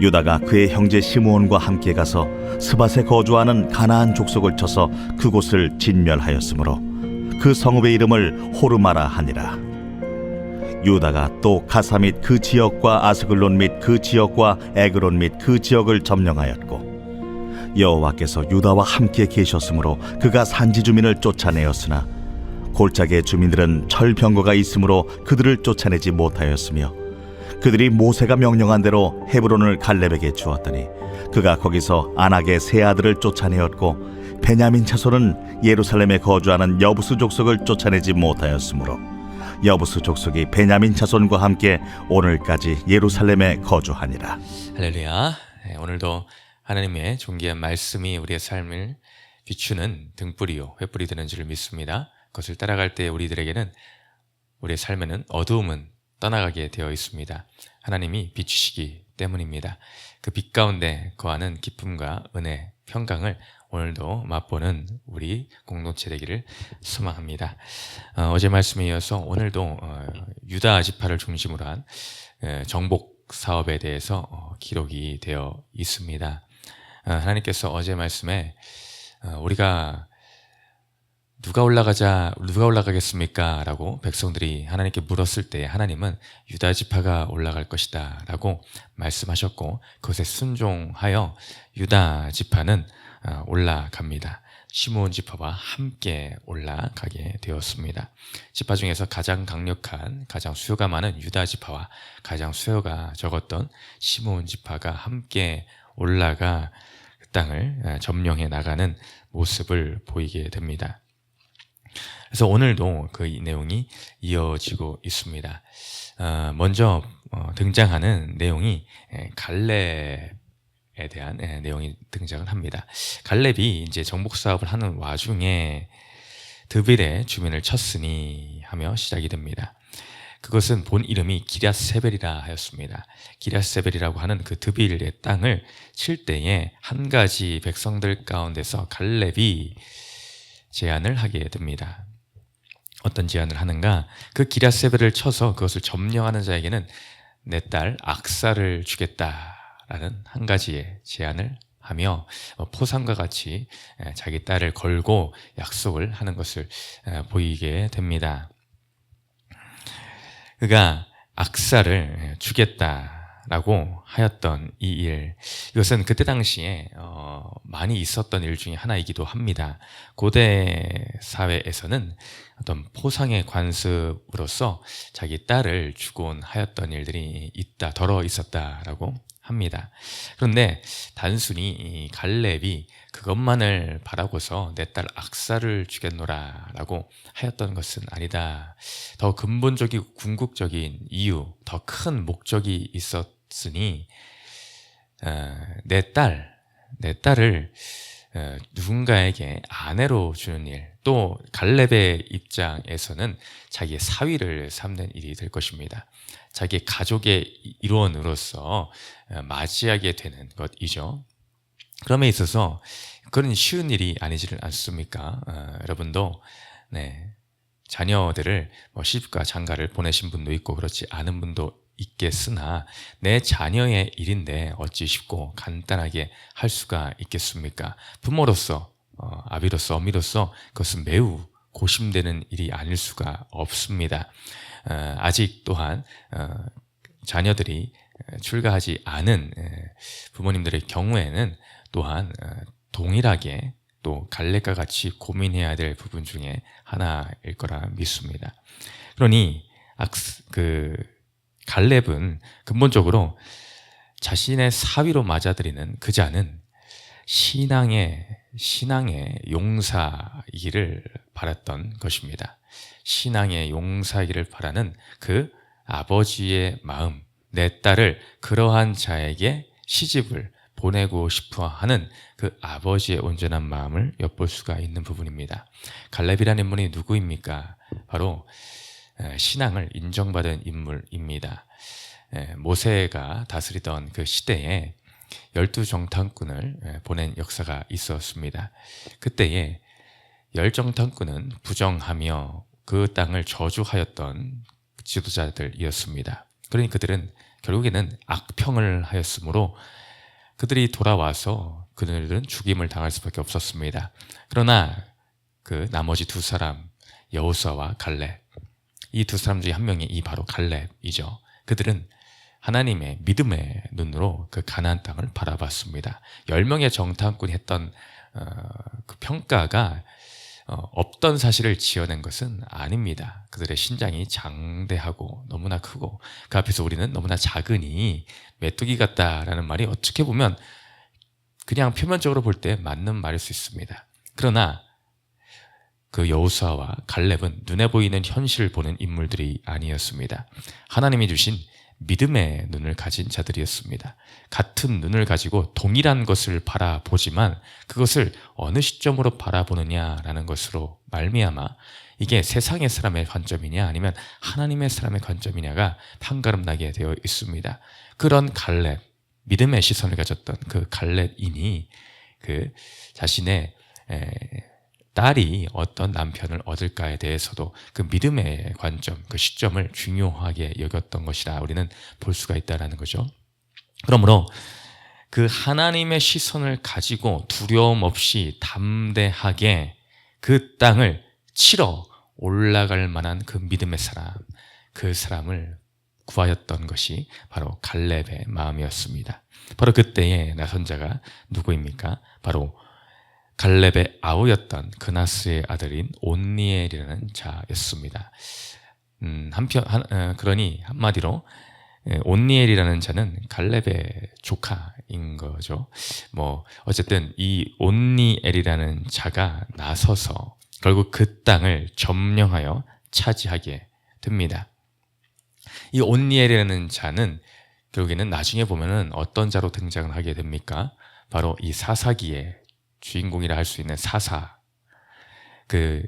유다가 그의 형제 시므온과 함께 가서 스밧에 거주하는 가나안 족속을 쳐서 그곳을 진멸하였으므로 그 성읍의 이름을 호르마라 하니라. 유다가 또 가사 및 그 지역과 아스글론 및 그 지역과 에그론 및 그 지역을 점령하였고 여호와께서 유다와 함께 계셨으므로 그가 산지 주민을 쫓아내었으나 골짜기의 주민들은 철병거가 있으므로 그들을 쫓아내지 못하였으며 그들이 모세가 명령한 대로 헤브론을 갈렙에게 주었더니 그가 거기서 안악의 세 아들을 쫓아내었고 베냐민 자손은 예루살렘에 거주하는 여부수 족속을 쫓아내지 못하였으므로 여부수 족속이 베냐민 자손과 함께 오늘까지 예루살렘에 거주하니라. 할렐루야. 네, 오늘도 하나님의 존귀한 말씀이 우리의 삶을 비추는 등불이요 횃불이 되는 줄을 믿습니다. 그것을 따라갈 때 우리들에게는 우리의 삶에는 어두움은 떠나가게 되어 있습니다. 하나님이 비추시기 때문입니다. 그 빛 가운데 거하는 기쁨과 은혜, 평강을 오늘도 맛보는 우리 공동체 되기를 소망합니다. 어, 제 말씀에 이어서 오늘도 어, 유다 지파를 중심으로 한 에, 정복 사업에 대해서 어, 기록이 되어 있습니다. 어, 하나님께서 어제 말씀에 어, 우리가 누가 올라가자 누가 올라가겠습니까? 라고 백성들이 하나님께 물었을 때 하나님은 유다 지파가 올라갈 것이다라고 말씀하셨고 그것에 순종하여 유다 지파는 어, 올라갑니다. 시므온 지파와 함께 올라가게 되었습니다. 지파 중에서 가장 강력한, 가장 수요가 많은 유다 지파와 가장 수요가 적었던 시므온 지파가 함께 올라가 그 땅을 어, 점령해 나가는 모습을 보이게 됩니다. 그래서 오늘도 그 내용이 이어지고 있습니다. 어, 먼저 어, 등장하는 내용이 에, 갈렙에 대한 에, 내용이 등장을 합니다. 갈렙이 이제 정복 사업을 하는 와중에 드빌의 주민을 쳤으니 하며 시작이 됩니다. 그것은 본 이름이 기랴세벨이라 하였습니다. 기랴세벨이라고 하는 그 드빌의 땅을 칠 때에 한 가지 백성들 가운데서 갈렙이 제안을 하게 됩니다. 어떤 제안을 하는가? 그 기랴세벨을 쳐서 그것을 점령하는 자에게는 내 딸 악사를 주겠다라는 한 가지의 제안을 하며 어, 포상과 같이 에, 자기 딸을 걸고 약속을 하는 것을 에, 보이게 됩니다. 그가 악사를 주겠다 라고 하였던 이 일, 이것은 그때 당시에 어, 많이 있었던 일 중에 하나이기도 합니다. 고대 사회에서는 어떤 포상의 관습으로서 자기 딸을 주곤 하였던 일들이 있다, 덜어 있었다라고 합니다. 그런데 단순히 이 갈렙이 그것만을 바라고서 내 딸 악사를 주겠노라 라고 하였던 것은 아니다. 더 근본적이고 궁극적인 이유, 더 큰 목적이 있었 으니 어, 내 딸, 내 딸을 어, 누군가에게 아내로 주는 일, 또 갈렙의 입장에서는 자기의 사위를 삼는 일이 될 것입니다. 자기 가족의 일원으로서 어, 맞이하게 되는 것이죠. 그럼에 있어서 그런 쉬운 일이 아니지를 않습니까? 어, 여러분도 네, 자녀들을 뭐 시집과 장가를 보내신 분도 있고 그렇지 않은 분도 있겠으나 내 자녀의 일인데 어찌 쉽고 간단하게 할 수가 있겠습니까? 부모로서 어, 아비로서 어미로서 그것은 매우 고심되는 일이 아닐 수가 없습니다. 어, 아직 또한 어, 자녀들이 출가하지 않은 에, 부모님들의 경우에는 또한 어, 동일하게 또 갈렙과 같이 고민해야 될 부분 중에 하나일 거라 믿습니다. 그러니 그 갈렙은 근본적으로 자신의 사위로 맞아들이는 그 자는 신앙의 신앙의 용사이기를 바랐던 것입니다. 신앙의 용사이기를 바라는 그 아버지의 마음, 내 딸을 그러한 자에게 시집을 보내고 싶어 하는 그 아버지의 온전한 마음을 엿볼 수가 있는 부분입니다. 갈렙이라는 인물이 누구입니까? 바로 신앙을 인정받은 인물입니다. 모세가 다스리던 그 시대에 열두 정탐꾼을 보낸 역사가 있었습니다. 그때에 열 정탐꾼은 부정하며 그 땅을 저주하였던 지도자들이었습니다. 그러니 그들은 결국에는 악평을 하였으므로 그들이 돌아와서 그들은 죽임을 당할 수밖에 없었습니다. 그러나 그 나머지 두 사람 여호수아와 갈렙 이 두 사람 중에 한 명이 이 바로 갈렙이죠. 그들은 하나님의 믿음의 눈으로 그 가나안 땅을 바라봤습니다. 열 명의 정탐꾼이 했던 어, 그 평가가 어, 없던 사실을 지어낸 것은 아닙니다. 그들의 신장이 장대하고 너무나 크고 그 앞에서 우리는 너무나 작으니 메뚜기 같다라는 말이 어떻게 보면 그냥 표면적으로 볼 때 맞는 말일 수 있습니다. 그러나 그 여호수아와 갈렙은 눈에 보이는 현실을 보는 인물들이 아니었습니다. 하나님이 주신 믿음의 눈을 가진 자들이었습니다. 같은 눈을 가지고 동일한 것을 바라보지만 그것을 어느 시점으로 바라보느냐라는 것으로 말미암아 이게 세상의 사람의 관점이냐 아니면 하나님의 사람의 관점이냐가 판가름 나게 되어 있습니다. 그런 갈렙 믿음의 시선을 가졌던 그 갈렙인이 그 자신의 에, 딸이 어떤 남편을 얻을까에 대해서도 그 믿음의 관점, 그 시점을 중요하게 여겼던 것이라 우리는 볼 수가 있다라는 거죠. 그러므로 그 하나님의 시선을 가지고 두려움 없이 담대하게 그 땅을 치러 올라갈 만한 그 믿음의 사람, 그 사람을 구하였던 것이 바로 갈렙의 마음이었습니다. 바로 그때의 나선 자가 누구입니까? 바로 갈렙의 아우였던 그나스의 아들인 온니엘이라는 자였습니다. 음, 한편 한, 어, 그러니 한마디로 예, 온니엘이라는 자는 갈렙의 조카인 거죠. 뭐 어쨌든 이 온니엘이라는 자가 나서서 결국 그 땅을 점령하여 차지하게 됩니다. 이 온니엘이라는 자는 결국에는 나중에 보면은 어떤 자로 등장을 하게 됩니까? 바로 이 사사기의 주인공이라 할 수 있는 사사, 그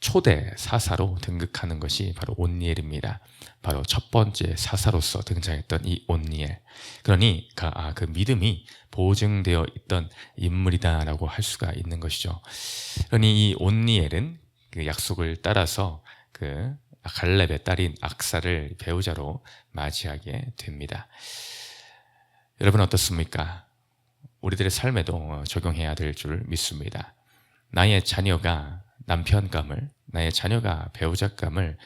초대 사사로 등극하는 것이 바로 온니엘입니다. 바로 첫 번째 사사로서 등장했던 이 온니엘. 그러니 그, 아, 그 믿음이 보증되어 있던 인물이다라고 할 수가 있는 것이죠. 그러니 이 온니엘은 그 약속을 따라서 그 갈렙의 딸인 악사를 배우자로 맞이하게 됩니다. 여러분 어떻습니까? 우리들의 삶에도 적용해야 될 줄 믿습니다. 나의 자녀가 남편감을, 나의 자녀가 배우자감을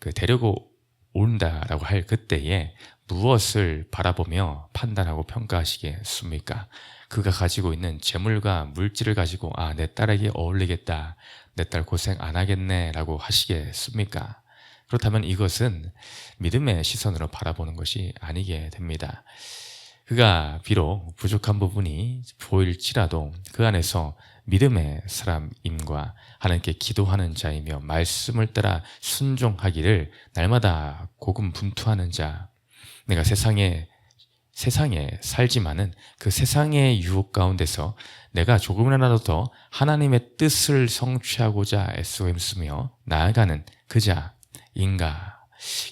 그 데리고 온다라고 할 그때에 무엇을 바라보며 판단하고 평가하시겠습니까? 그가 가지고 있는 재물과 물질을 가지고 아, 내 딸에게 어울리겠다. 내 딸 고생 안 하겠네라고 하시겠습니까? 그렇다면 이것은 믿음의 시선으로 바라보는 것이 아니게 됩니다. 그가 비록 부족한 부분이 보일지라도 그 안에서 믿음의 사람임과 하나님께 기도하는 자이며 말씀을 따라 순종하기를 날마다 고군분투하는 자. 내가 세상에 세상에 살지만은 그 세상의 유혹 가운데서 내가 조금이라도 더 하나님의 뜻을 성취하고자 애쓰고 힘쓰며 나아가는 그 자인가.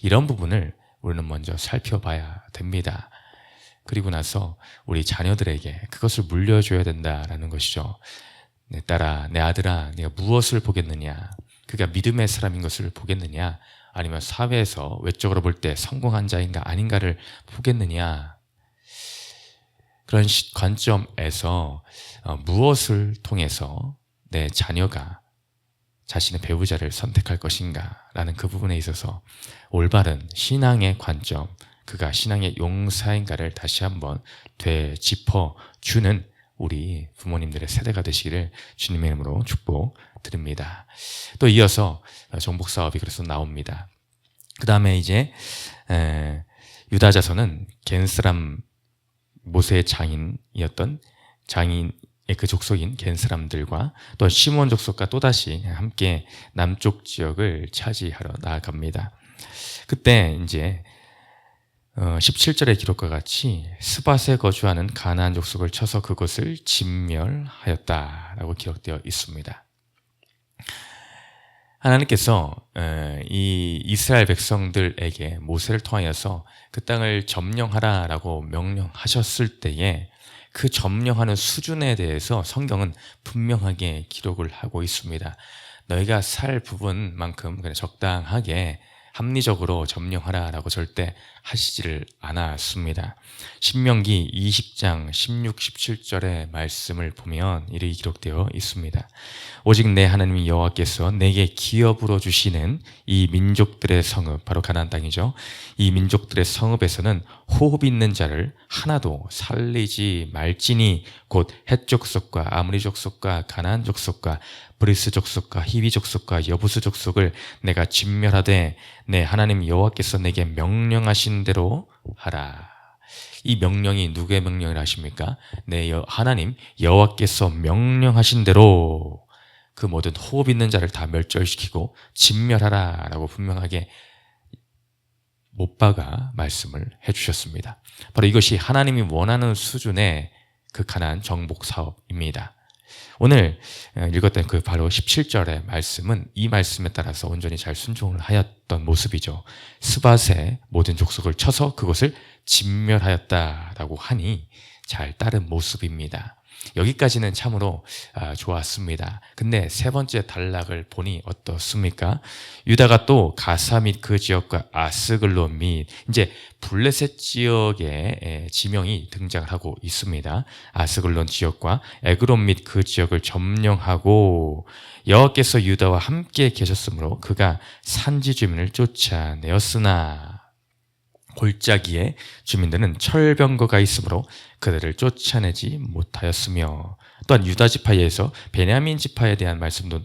이런 부분을 우리는 먼저 살펴봐야 됩니다. 그리고 나서 우리 자녀들에게 그것을 물려줘야 된다라는 것이죠. 내 딸아, 내 아들아, 네가 무엇을 보겠느냐? 그가 믿음의 사람인 것을 보겠느냐? 아니면 사회에서 외적으로 볼 때 성공한 자인가 아닌가를 보겠느냐? 그런 시- 관점에서 어, 무엇을 통해서 내 자녀가 자신의 배우자를 선택할 것인가 라는 그 부분에 있어서 올바른 신앙의 관점, 그가 신앙의 용사인가를 다시 한번 되짚어 주는 우리 부모님들의 세대가 되시기를 주님의 이름으로 축복드립니다. 또 이어서 정복 사업이 그래서 나옵니다. 그 다음에 이제 에, 유다 자손은 겐스람 모세의 장인이었던 장인의 그 족속인 겐스람들과 또 시몬 족속과 또다시 함께 남쪽 지역을 차지하러 나아갑니다. 그때 이제 어, 17절의 기록과 같이 스밧에 거주하는 가나안 족속을 쳐서 그곳을 진멸하였다라고 기록되어 있습니다. 하나님께서 에, 이 이스라엘 백성들에게 모세를 통하여서 그 땅을 점령하라라고 명령하셨을 때에 그 점령하는 수준에 대해서 성경은 분명하게 기록을 하고 있습니다. 너희가 살 부분만큼 그냥 적당하게 합리적으로 점령하라라고 절대 하시지를 않았습니다. 신명기 20장 16, 17절의 말씀을 보면 이렇게 기록되어 있습니다. 오직 내 하나님 여호와께서 내게 기업으로 주시는 이 민족들의 성읍 바로 가나안 땅이죠. 이 민족들의 성읍에서는 호흡 있는 자를 하나도 살리지 말지니 곧 헷족속과 아무리 족속과 가나안 족속과 브리스 족속과 히비 족속과 여부스 족속을 내가 진멸하되 내 하나님 여호와께서 내게 명령하신 대로 하라. 이 명령이 누구의 명령을 하십니까? 내 여- 하나님 여호와께서 명령하신 대로 그 모든 호흡 있는 자를 다 멸절시키고 진멸하라라고 분명하게 못 박아 말씀을 해주셨습니다. 바로 이것이 하나님이 원하는 수준의 그 가난 정복 사업입니다. 오늘 어, 읽었던 그 바로 17절의 말씀은 이 말씀에 따라서 온전히 잘 순종을 하였던 모습이죠. 스밧의 모든 족속을 쳐서 그것을 진멸하였다라고 하니 잘 따른 모습입니다. 여기까지는 참으로 아, 좋았습니다. 근데 세 번째 단락을 보니 어떻습니까? 유다가 또 가사 및 그 지역과 아스글로 및 이제 블레셋 지역의 에, 지명이 등장을 하고 있습니다. 아스글론 지역과 에그론 및 그 지역을 점령하고 여호와께서 유다와 함께 계셨으므로 그가 산지 주민을 쫓아내었으나 골짜기에 주민들은 철병거가 있으므로 그들을 쫓아내지 못하였으며 또한 유다 지파에서 베냐민 지파에 대한 말씀도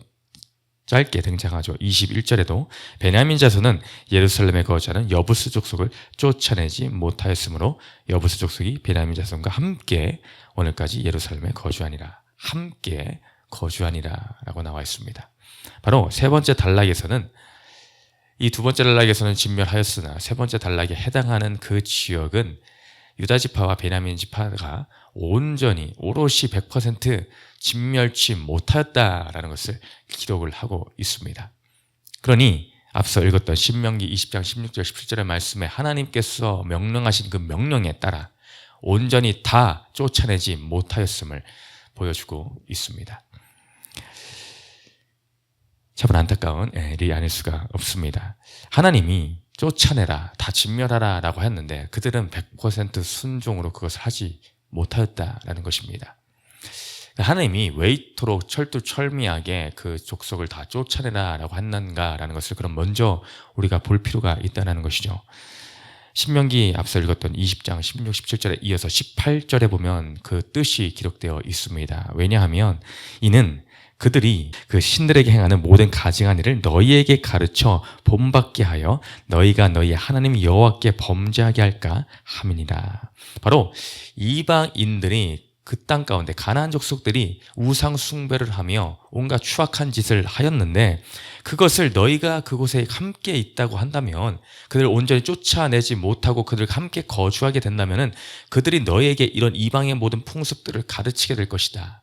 짧게 등장하죠. 21절에도 베냐민 자손은 예루살렘에 거주하는 여부스 족속을 쫓아내지 못하였으므로 여부스 족속이 베냐민 자손과 함께 오늘까지 예루살렘에 거주하니라. 함께 거주하니라라고 나와 있습니다. 바로 세 번째 단락에서는 이 두 번째 단락에서는 진멸하였으나 세 번째 단락에 해당하는 그 지역은 유다 지파와 베냐민 지파가 온전히 오롯이 100% 진멸치 못하였다라는 것을 기록을 하고 있습니다. 그러니 앞서 읽었던 신명기 20장 16절 17절의 말씀에 하나님께서 명령하신 그 명령에 따라 온전히 다 쫓아내지 못하였음을 보여주고 있습니다. 참 안타까운 일이 아닐 수가 없습니다. 하나님이 쫓아내라, 다 진멸하라 라고 했는데 그들은 100% 순종으로 그것을 하지 못하였다라는 것입니다. 하나님이 왜 이토록 철두철미하게 그 족속을 다 쫓아내라 라고 했는가라는 것을 그럼 먼저 우리가 볼 필요가 있다는 것이죠. 신명기 앞서 읽었던 20장 16, 17절에 이어서 18절에 보면 그 뜻이 기록되어 있습니다. 왜냐하면 이는 그들이 그 신들에게 행하는 모든 가증한 일을 너희에게 가르쳐 본받게 하여 너희가 너희 하나님 여호와께 범죄하게 할까 함이니라. 바로 이방인들이 그 땅 가운데 가나안 족속들이 우상 숭배를 하며 온갖 추악한 짓을 하였는데 그것을 너희가 그곳에 함께 있다고 한다면 그들을 온전히 쫓아내지 못하고 그들 함께 거주하게 된다면은 그들이 너희에게 이런 이방의 모든 풍습들을 가르치게 될 것이다.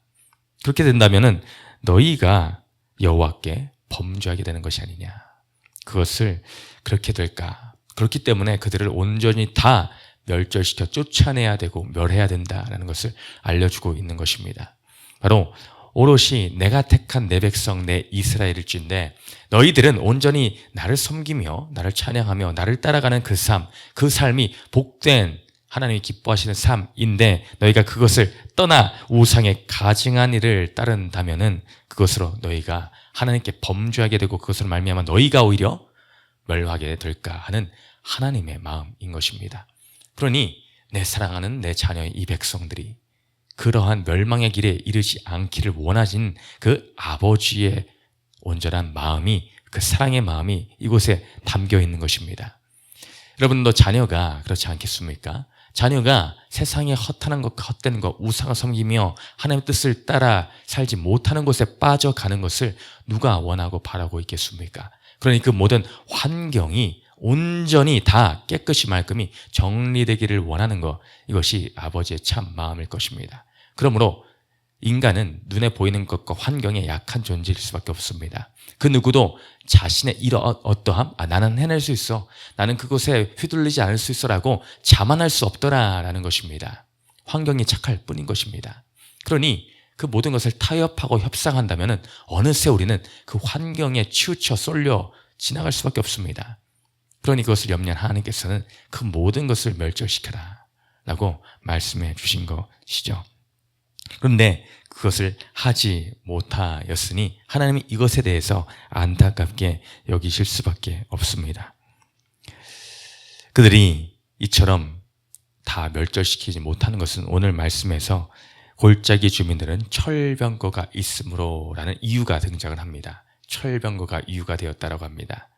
그렇게 된다면은 너희가 여호와께 범죄하게 되는 것이 아니냐. 그것을 그렇게 될까? 그렇기 때문에 그들을 온전히 다 멸절시켜 쫓아내야 되고 멸해야 된다라는 것을 알려주고 있는 것입니다. 바로 오롯이 내가 택한 내 백성 내 이스라엘일진데 너희들은 온전히 나를 섬기며 나를 찬양하며 나를 따라가는 그 삶, 그 삶이 복된 하나님이 기뻐하시는 삶인데 너희가 그것을 떠나 우상의 가증한 일을 따른다면은 그것으로 너희가 하나님께 범죄하게 되고 그것으로 말미암아 너희가 오히려 멸하게 될까 하는 하나님의 마음인 것입니다. 그러니 내 사랑하는 내 자녀의 이 백성들이 그러한 멸망의 길에 이르지 않기를 원하신 그 아버지의 온전한 마음이 그 사랑의 마음이 이곳에 담겨 있는 것입니다. 여러분도 자녀가 그렇지 않겠습니까? 자녀가 세상에 허탄한 것, 헛된 것, 우상을 섬기며 하나님의 뜻을 따라 살지 못하는 곳에 빠져가는 것을 누가 원하고 바라고 있겠습니까? 그러니 그 모든 환경이 온전히 다 깨끗이 말끔히 정리되기를 원하는 것, 이것이 아버지의 참 마음일 것입니다. 그러므로 인간은 눈에 보이는 것과 환경에 약한 존재일 수밖에 없습니다. 그 누구도 자신의 이러 어떠함, 아, 나는 해낼 수 있어. 나는 그곳에 휘둘리지 않을 수 있어라고 자만할 수 없더라라는 것입니다. 환경이 착할 뿐인 것입니다. 그러니 그 모든 것을 타협하고 협상한다면 어느새 우리는 그 환경에 치우쳐 쏠려 지나갈 수밖에 없습니다. 그러니 그것을 염려한 하나님께서는 그 모든 것을 멸절시켜라. 라고 말씀해 주신 것이죠. 그런데 그것을 하지 못하였으니 하나님이 이것에 대해서 안타깝게 여기실 수밖에 없습니다. 그들이 이처럼 다 멸절시키지 못하는 것은 오늘 말씀에서 골짜기 주민들은 철병거가 있으므로라는 이유가 등장을 합니다. 철병거가 이유가 되었다라고 합니다.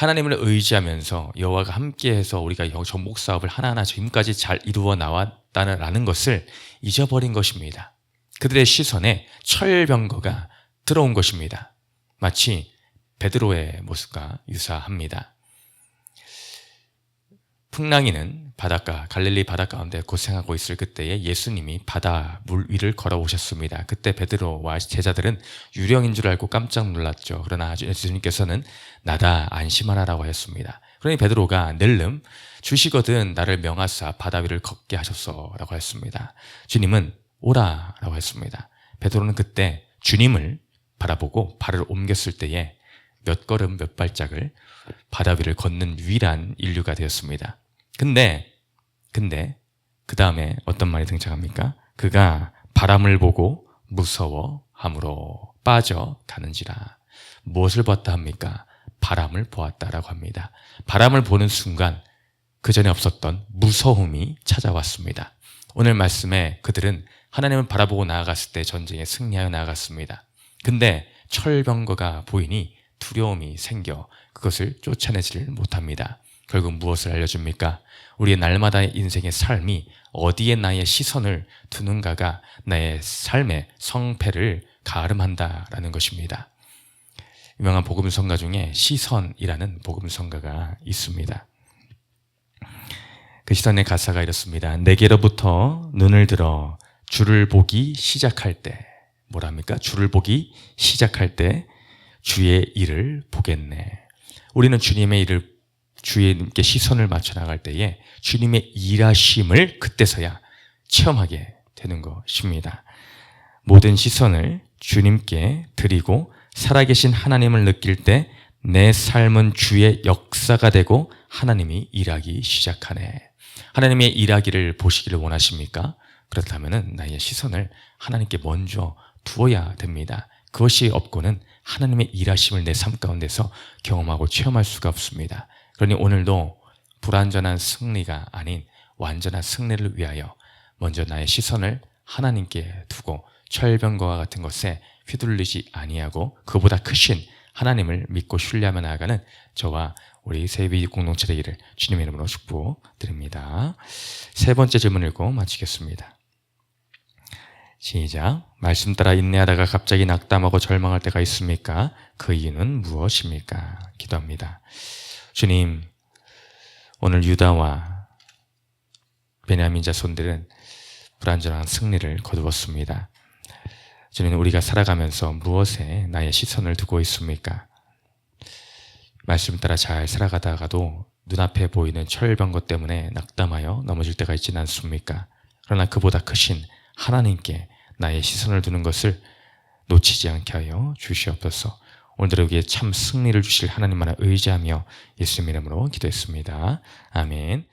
하나님을 의지하면서 여호와가 함께해서 우리가 영- 정복 사업을 하나하나 지금까지 잘 이루어 나왔다는 것을 잊어버린 것입니다. 그들의 시선에 철병거가 들어온 것입니다. 마치 베드로의 모습과 유사합니다. 풍랑이는 바닷가 갈릴리 바닷가 가운데 고생하고 있을 그때에 예수님이 바다 물 위를 걸어오셨습니다. 그때 베드로와 제자들은 유령인 줄 알고 깜짝 놀랐죠. 그러나 예수님께서는 나다 안심하라라고 하였습니다. 그러니 베드로가 낼름 주시거든 나를 명하사 바다 위를 걷게 하셨어라고 했습니다. 주님은 오라라고 했습니다. 베드로는 그때 주님을 바라보고 발을 옮겼을 때에 몇 걸음 몇 발짝을 바다 위를 걷는 유일한 인류가 되었습니다. 근데 근데 그 다음에 어떤 말이 등장합니까? 그가 바람을 보고 무서워함으로 빠져가는지라 무엇을 보았다 합니까? 바람을 보았다라고 합니다. 바람을 보는 순간 그 전에 없었던 무서움이 찾아왔습니다. 오늘 말씀에 그들은 하나님을 바라보고 나아갔을 때 전쟁에 승리하여 나아갔습니다. 근데 철병거가 보이니 두려움이 생겨 그것을 쫓아내지를 못합니다. 결국 무엇을 알려줍니까? 우리의 날마다의 인생의 삶이 어디에 나의 시선을 두는가가 나의 삶의 성패를 가름한다라는 것입니다. 유명한 복음성가 중에 시선이라는 복음성가가 있습니다. 그 시선의 가사가 이렇습니다. 내게로부터 눈을 들어 주를 보기 시작할 때 뭐랍니까? 주를 보기 시작할 때 주의 일을 보겠네. 우리는 주님의 일을 주님께 시선을 맞춰 나갈 때에 주님의 일하심을 그때서야 체험하게 되는 것입니다. 모든 시선을 주님께 드리고 살아계신 하나님을 느낄 때 내 삶은 주의 역사가 되고 하나님이 일하기 시작하네. 하나님의 일하기를 보시기를 원하십니까? 그렇다면 나의 시선을 하나님께 먼저 두어야 됩니다. 그것이 없고는 하나님의 일하심을 내 삶 가운데서 경험하고 체험할 수가 없습니다. 그러니 오늘도 불완전한 승리가 아닌 완전한 승리를 위하여 먼저 나의 시선을 하나님께 두고 철병거와 같은 것에 휘둘리지 아니하고 그보다 크신 하나님을 믿고 신뢰하며 나아가는 저와 우리 세비 공동체 되기를 주님의 이름으로 축복드립니다. 세 번째 질문 읽고 마치겠습니다. 시작. 말씀 따라 인내하다가 갑자기 낙담하고 절망할 때가 있습니까? 그 이유는 무엇입니까? 기도합니다. 주님, 오늘 유다와 베냐민 자손들은 불완전한 승리를 거두었습니다. 주님, 우리가 살아가면서 무엇에 나의 시선을 두고 있습니까? 말씀 따라 잘 살아가다가도 눈앞에 보이는 철병거 때문에 낙담하여 넘어질 때가 있지는 않습니까? 그러나 그보다 크신 하나님께 나의 시선을 두는 것을 놓치지 않게 하여 주시옵소서. 오늘도 우리에게 참 승리를 주실 하나님만을 의지하며 예수님 이름으로 기도했습니다. 아멘.